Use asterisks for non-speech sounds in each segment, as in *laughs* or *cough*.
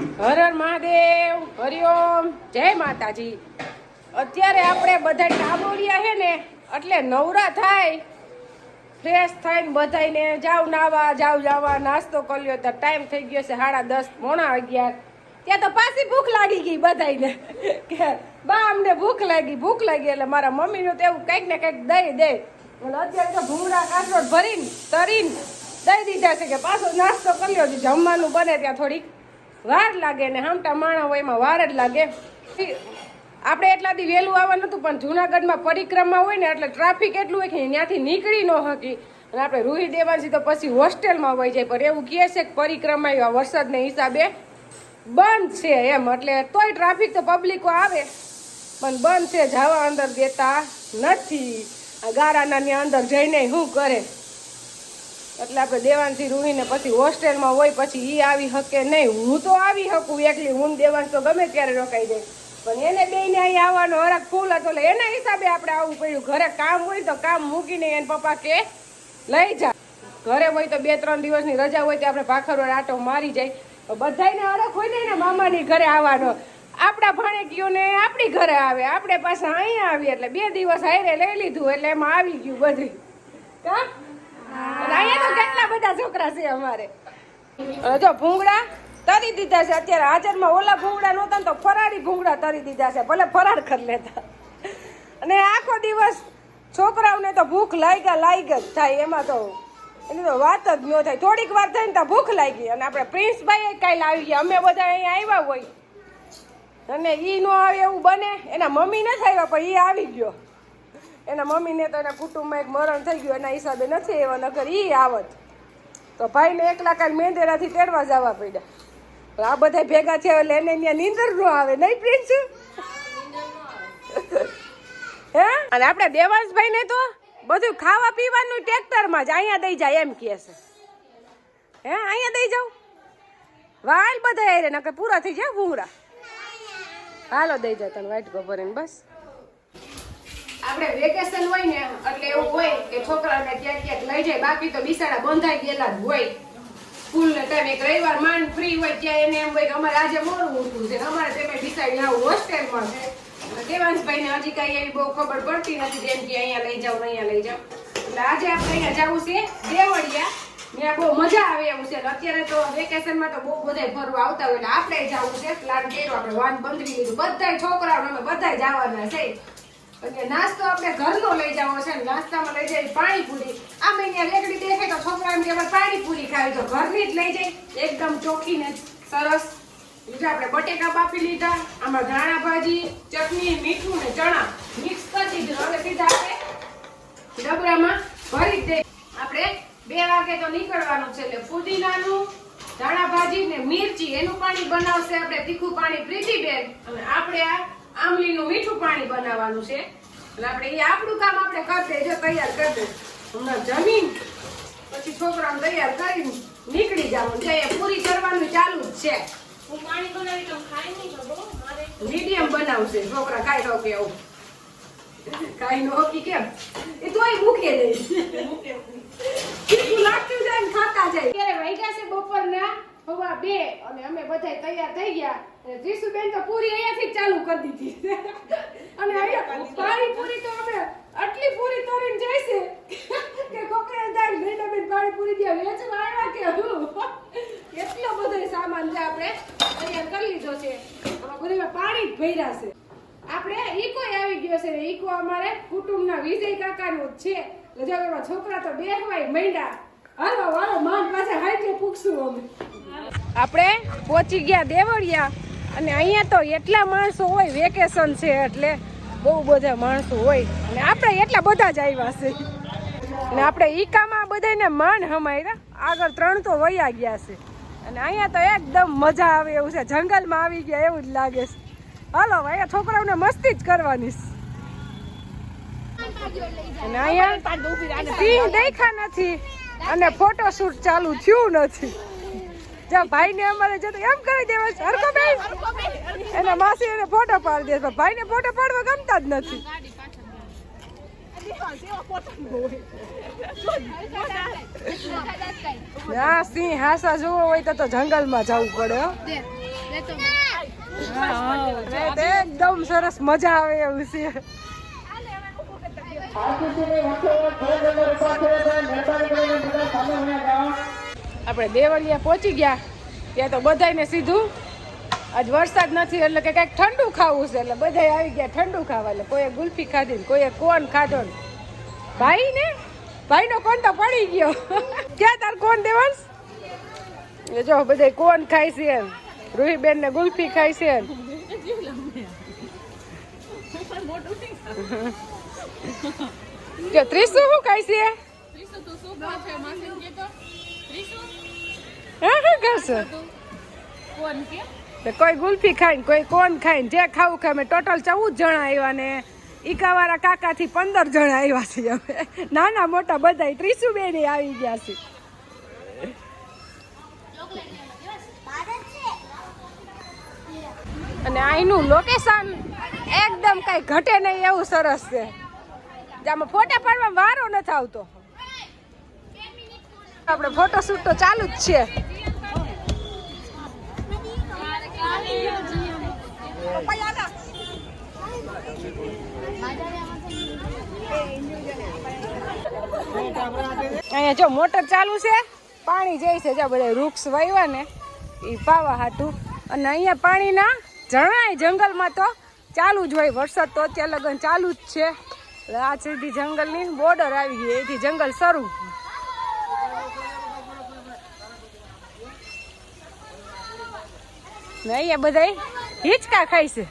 હર હર મહાદેવ હરિઓમ જય માતાજી. અત્યારે આપણે બધા ટાબોરિયા છે ને, એટલે નવરા થાય. ફ્રેશ થઈને બધાને જાવ નાવા, જાવ જાવા, નાસ્તો કર્યો તો ટાઈમ થઈ ગયો છે સાડા દસ, પોણા અગિયાર. ત્યાં તો પાછી ભૂખ લાગી ગઈ બધાને કે બા, અમને ભૂખ લાગી ભૂખ લાગી. એટલે મારા મમ્મીનું તો એવું કંઈક ને કંઈક દઈ દે. એટલે અત્યારે તો ભૂંગળા કાસરોટ ભરીને, તરીને દઈ દીધા છે કે પાછો નાસ્તો કર્યો છે જમવાનું બને ત્યાં થોડીક. વાર લાગે ને હામટા માણા હોય એમાં વાર જ લાગે. આપણે એટલાથી વહેલું આવવાનું હતું પણ જુનાગઢમાં પરિક્રમા હોય ને એટલે ટ્રાફિક એટલું હોય કે ત્યાંથી નીકળી ન શકી અને આપણે રૂહી દેવાંશી તો પછી હોસ્ટેલમાં હોય જાય, પણ એવું કહે છે કે પરિક્રમા એવા વરસાદને હિસાબે બંધ છે એમ. એટલે તોય ટ્રાફિક તો પબ્લિકો આવે, પણ બંધ છે, જવા અંદર દેતા નથી. આ ગારાના અંદર જઈને શું કરે? એટલે આપણે દેવાંશી રૂહીને પછી હોસ્ટેલમાં હોય પછી એ આવી શકે નહીં. હું તો આવી શકું એકલી. હું દેવાન તો ગમે ત્યારે રોકાઈ જાય. પણ એને બેયને અહીં આવવાનો હરક ફૂલ હતો. એટલે એના હિસાબે આપણે આવવું પડ્યું ઘરે કામ હોય તો કામ મૂકીને એને પપ્પા કે, લઈ જા. ઘરે હોય તો બે ત્રણ દિવસની રજા હોય તો આપણે ભાખરવાડ આટો મારી જાય. બધાને હરખ હોય ને એના મામાની ઘરે આવવાનો. આપણા ભાણેકીઓને આપણી ઘરે આવે. આપણે પાછા અહીંયા આવીએ. એટલે બે દિવસ હારે લઈ લીધું. એટલે એમાં આવી ગયું બધું કા અને અહીંયા તો કેટલા બધા છોકરા છે અમારે. જો ભૂંગળા તરી દીધા છે, અત્યારે હાજરમાં ઓલા ભૂંગળા નહોતા તો ફરાળી ભૂંગળા તરી દીધા છે, ભલે ફરાળ કરી લેતા. અને આખો દિવસ છોકરાઓને તો ભૂખ લાગ્યા લાગ જ થાય, એમાં તો એની તો વાત જ ન થાય. થોડીક વાર થઈને તો ભૂખ લાગી. અને આપણે પ્રિન્સભાઈ કાલે આવી ગયા. અમે બધા અહીંયા આવ્યા હોય. અને એ નો આવે એવું બને. એના મમ્મી નથી આવ્યા, પણ એ આવી ગયો. એના મમ્મીને તો એના કુટુંબમાં એક મરણ થઈ ગયું. એના હિસાબે નથી એવા નકર એ આવત. તો ભાઈને એકલા કાલ મેંદેરાથી તેડવા જવા પડ્યા. આ બધા ભેગા થયા એટલે એને ત્યાં નીંદર ન આવે, નહીં પ્રિન્સ? હે? અને આપણે દેવાંશભાઈ ને તો બધું ખાવા પીવાનું ટ્રેક્ટરમાં જ અહીંયા દઈ જાય એમ કહે છે. હે, અહીંયા દઈ જાઉં વાલ બધા આરે નકર પૂરા થઈ જાય ભૂંગળા. હાલો દઈ જાય તને, વાઈટ ગોબરીને બસ. આપણે વેકેશન હોય ને, એટલે એવું હોય કે છોકરાને ક્યાંક ક્યાંક લઈ જાય. બાકી તો બિસાડા બંધાઈ ગયેલા જ હોય. સ્કૂલ ને ટાઈમ એક રવિવાર માંડ ફ્રી હોય ત્યાં એને એમ હોય કે અમારે આજે મોડું ઉઠવું છે અમારે તમે બિસાડી આવું હોસ્ટેલમાં છે. દેવાંશભાઈ ને હજી કઈ એવી બહુ ખબર પડતી નથી જેમ કે અહીંયા લઈ જાવ અહીંયા લઈ જાવ એટલે આજે આપણે અહીંયા જવું છે દેવળિયા. ત્યાં બહુ મજા આવે એવું છે. અત્યારે તો વેકેશનમાં તો બહુ બધા ફરવા આવતા હોય. એટલે આપણે જવું છે. પ્લાન કર્યો, આપણે વાન બંધવી લીધું બધા છોકરાઓ અમે બધા જવાના છે. અને નાસ્તો આપણે ઘરનો લઈ જવો છે ને નાસ્તામાં લઈ જાય પાણીપુરી. આ મહિને રેકડી દેખે તો છોકરાને કે, અમારે પાણીપુરી ખાવી તો ઘરની જ લઈ જાય. એકદમ ચોખ્ખીને સરસ. બીજા આપણે બટેકા બાફી લીધા, આમાં ધાણા ભાજી, ચટણી, મીઠું ને ચણા. મિક્સ કરી દીધું. હવે સીધા આપણે ડબરામાં ભરી દે આપણે બે વાગે તો નીકળવાનું છે, એટલે ફુદીનાનું, ધાણા ભાજી ને મિરચી, એનું પાણી બનાવશે આપણે તીખું પાણી, પ્રીતિબેન. અને આપણે આ આમલીનું મીઠું પાણી બનાવવાનું છે. અને આપણે એ આપણું કામ આપણે કરી દેજો તૈયાર કરી દે હમણાં જમીન પછી છોકરાને તૈયાર કરીને નીકળી જવાનું છે એ પૂરી કરવાનું ચાલુ જ છે. હું પાણી બનાવી તો ખાઈ નહીં શકો મારે. મીડિયમ બનાવશે છોકરા ખાઈ લો કે એવું કાઈ નો હોકી કેમ? એ તોય મૂકી દઈશ મૂકે લાગતું જાય ને ખાતા જાય. ત્યારે વાગ્યા છે બપોરના? હવા બે અને અમે બધા તૈયાર થઈ ગયા અને ત્રિશુબેન તો પૂરી અહીંયાથી ચાલુ કરી દીધી. અને પાણી પૂરી તો અમે આટલી પૂરી તરીને જઈશે કે કોકરે જાય લીલાબેન પાણી પૂરી દે વેચવા આવ્યા કે હું એટલો બધો સામાન છે આપણે તૈયાર કરી લીધો છે. આમાં બધું પાણી જ ભર્યા છે. આપણે ઈકો આવી ગયો છે ને ઈકો અમારે કુટુંબના વિજય કાકાનો જ છે. રજાગરમાં છોકરા તો બેહવાય મૈંડા હાલો હાલો માન પાસે હાઈટે પૂછશું અમે. આપણે પહોંચી ગયા દેવળિયા અને અહીંયા તો એટલા માણસો હોય વેકેશન છે એટલે બહુ બધા માણસો હોય. અને આપણે એટલા બધા જ આવ્યા છે. અને આપણે ઈકામાં બધાને માન હમાયરા. આગળ ત્રણ તો વયા ગયા છે. અને અહીંયા તો એકદમ મજા આવે એવું છે. જંગલમાં આવી ગયા એવું જ લાગે છે. હાલો અહીંયા છોકરાઓને મસ્તી જ કરવાની છે. અને અહીંયા સિંહ દેખા નથી. અને ફોટોશૂટ ચાલુ થયું નથી. જો ભાઈ ને અમારે જતો એમ કરી દેવા છે. હરકો બેન. એના માસી એને ફોટો પાડી દે ભાઈ ભાઈને ફોટો પાડવા ગમતા જ નથી. ના સિંહ હાસા જોવો હોય તો તો જંગલમાં જવું પડે એકદમ સરસ મજા આવે એવું છે. આપણે દેવળિયા પહોંચી ગયા. ત્યાં તો બધાયને સીધું. આજ વરસાદ નથી, એટલે કે કંઈક ઠંડુ ખાવું છે, એટલે બધાય આવી ગયા ઠંડુ ખાવા, એટલે કોઈએ ગુલ્ફી ખાધી કોઈએ કોન ખાધો ને. ભાઈ ને? ભાઈનો કોન તો પડી ગયો. ક્યાં તાર કોન દેવાંશ? એ જો બધા કોન ખાય છે રૂહીબેન ને ગુલ્ફી ખાય છે ત્રીસું શું ખાય છે? કરશે. તો કોઈ ગુલ્ફી ખાઈને, કોઈ કોન ખાય ને જે ખાવું ખાય, અમે ટોટલ ચૌદ જણા આવ્યા ને ઈકાવાળા કાકાથી પંદર જણા આવ્યા છીએ અમે. નાના મોટા બધા ત્રીસુ બેન આવી ગયા છે અને અહીંનું લોકેશન એકદમ કઈ ઘટે નહીં એવું સરસ છે. આમાં ફોટા પાડવા વારો નથી આવતો. આપણે ફોટો શૂટ તો ચાલુ જ છે. અહીંયા જો મોટર ચાલુ છે, પાણી જાય છે, જો બધા વૃક્ષ વાવ્યા ને એ પાવા હાટું. અને અહીંયા પાણીના જણાય જંગલમાં તો ચાલુ જ હોય, વરસાદ તો અત્યારે લગન ચાલુ જ છે. આ સીધી જંગલની બોર્ડર આવી ગઈ, એથી જંગલ શરૂ. ને અહીંયા બધા હિંચકા ખાય છે.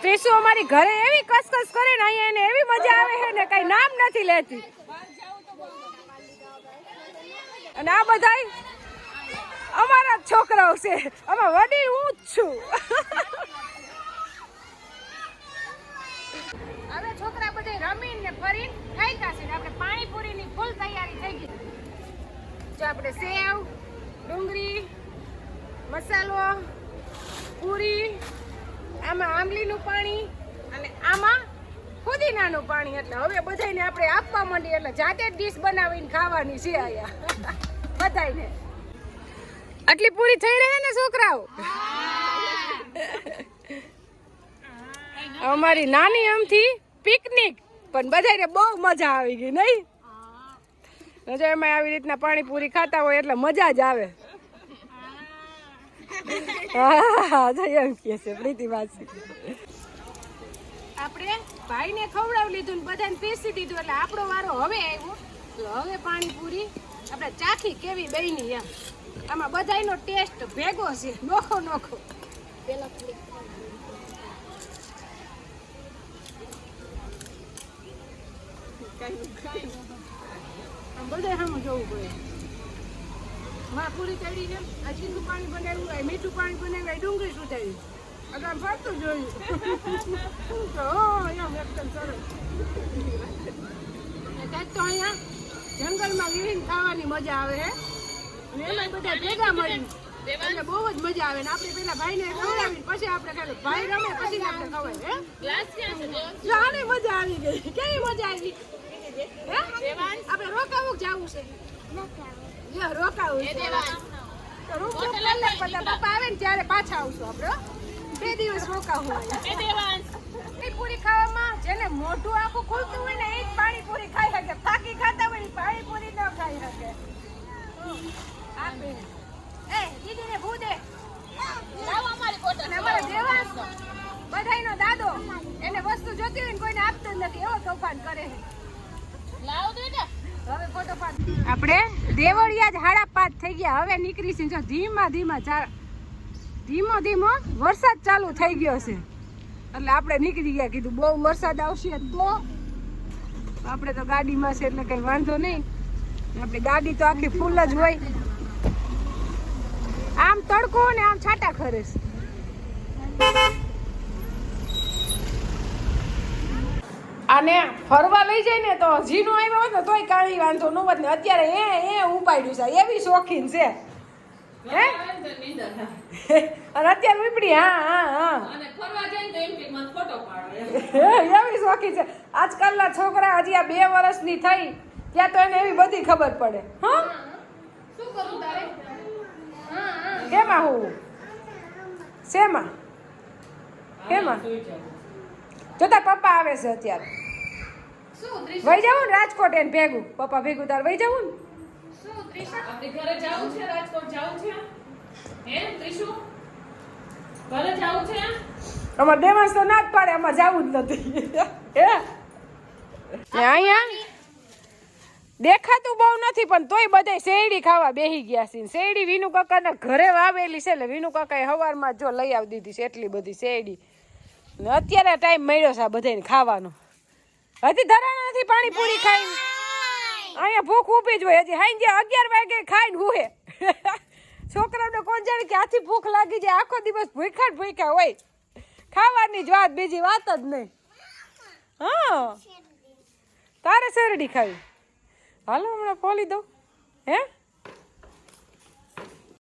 ત્રીસુ અમારી ઘરે એવી કસકસ કરે ને અહીંયા એને એવી મજા આવે છે ને કઈ નામ નથી લેતી. અને આ બધાય અમારા જ છોકરાઓ છે. આમાં વડીલ હું જ છું. હવે છોકરા બધે રમીને ને ફરીને ખાઈ છે આપણે પાણીપુરીની ફૂલ તૈયારી થઈ ગઈ. જો આપણે સેવ, ડુંગળી, મસાલો, પૂરી, આમાં આંબલીનું પાણી અને આમાં ફુદીનાનું પાણી. એટલે હવે બધાયને આપણે આપવા માંડીએ એટલે જાતે જ ડીશ બનાવીને ખાવાની છે અહીંયા. બધાયને. આટલી પૂરી થઈ રહે ને છોકરાઓ? અમારી નાની અમથી પિકનિક. પણ બધાને બહુ મજા આવી ગઈ, નહીં? જો એમાં આવી રીતના પાણીપુરી ખાતા હોય એટલે મજા જ આવે. હા એમ કે છે, પ્રીતિ વાસી આપણે ભાઈને ખવડાવી લીધું ને બધાને પીસી દીધું એટલે આપણો વારો હવે આવ્યો. તો હવે પાણીપુરી, આપણે ચાખી કેવી બની એમ. આમાં બધાયનો ટેસ્ટ ભેગો છે. નોખો નોખો. આમ બધાય સામે જોવું પડે. માં પૂરી ચડી છે ચીનું પાણી બનાવ્યું હોય મીઠું પાણી બનાવ્યું આ ડુંગળી સુધારી. અગર આમ ફરતું જોયું. તો હો, એમ એકદમ સરસ. તો અહીંયા જંગલમાં વિહીન ખાવાની મજા આવે અને એમાં બધા ભેગા મળી બહુ જ મજા આવે ને આપણે પેલા ભાઈને ખવડાવી પછી આપણે ખાલી ભાઈ રમે પછી આપણે ખવાય આને મજા આવી ગઈ. કેવી મજા આવી આપણે રોકાવું જવું છે? જો રોકાવું છે. પપ્પા આવે ને ત્યારે પાછા આવશું આપણે બે દિવસ રોકાવું પૂરી ખાવામાં જેને મોઢું આખું ખુલતું હોય ને એ જ પાણીપુરી ખાઈ શકે ફાકી ખાતા હોય ને પાણીપુરી ન ખાઈ શકે આપે એ દીદીને ભૂ દે અને અમારો દેવાંશ બધાયનો દાદો એને વસ્તુ જોતી હોય ને કોઈને આપતો જ નથી એવો તોફાન કરે છે હવે ફોટો પાડ આપણે દેવળિયા જ હાડા હવે નીકળીશ જો ધીમા ધીમા ધીમો ધીમો વરસાદ ચાલુ થઈ ગયો છે. એટલે આપણે નીકળી ગયા કીધું બહુ વરસાદ આવશે તો. આપણે તો ગાડીમાં છે એટલે કઈ વાંધો નહીં. આપણી ગાડી તો આખી ફૂલ જ હોય. આમ તડકો ને આમ છાટા ખરે છે. આને ફરવા લઈ જાય ને તો હજી નો આવ્યો હોત ને તોય કાંઈ વાંધો ન હોત ને અત્યારે એ એ ઉપાડ્યું છે. એવી શોખીન છે. હે? અને અત્યારે ઉપડી હા હા હા. અને. એવી શોખી છે. આજકાલના છોકરા હજી આ બે વર્ષની થઈ ત્યાં તો એને એવી બધી ખબર પડે. હા? શું કરું તારે? કેમાં હું? શેમાં? કેમાં? જો તાર પપ્પા આવે છે અત્યારે. વહી જવું ને રાજકોટ એને ભેગું. પપ્પા ભેગું તાર વહી જવું ને? ઘરે જાવું છે રાજકોટ જાવું છે? હે ત્રીસુ ઘરે જાવું છે? અમારે દેવાંશ તો ના જ પાડે અમારે જવું જ નથી. હે? અહીંયા દેખાતું બહુ નથી પણ તોય બધાય શેરડી ખાવા બેહી ગયા છે. શેરડી વિનુ કાકાના ઘરે વાવેલી છે એટલે વિનુ કાકાએ સવારમાં જ જો લઈ આવી દીધી છે એટલી બધી શેરડી. ને અત્યારે ટાઈમ મળ્યો છે બધાને ખાવાનો. હજી ધરાણા નથી પાણીપુરી ખાઈ અહીંયા ભૂખ ઊભી જ હોય. હજી હાઈ અગિયાર વાગે ખાઈને હુએ. *laughs* છોકરાઓને કોણ જાણે કે આથી ભૂખ લાગી જાય. આખો દિવસ ભૂખા જ ભૂખ્યા હોય. ખાવાની જ વાત બીજી વાત જ નહીં. હા. તારે શેરડી ખાવી. હાલો હમણાં ફોલી દઉં. હે?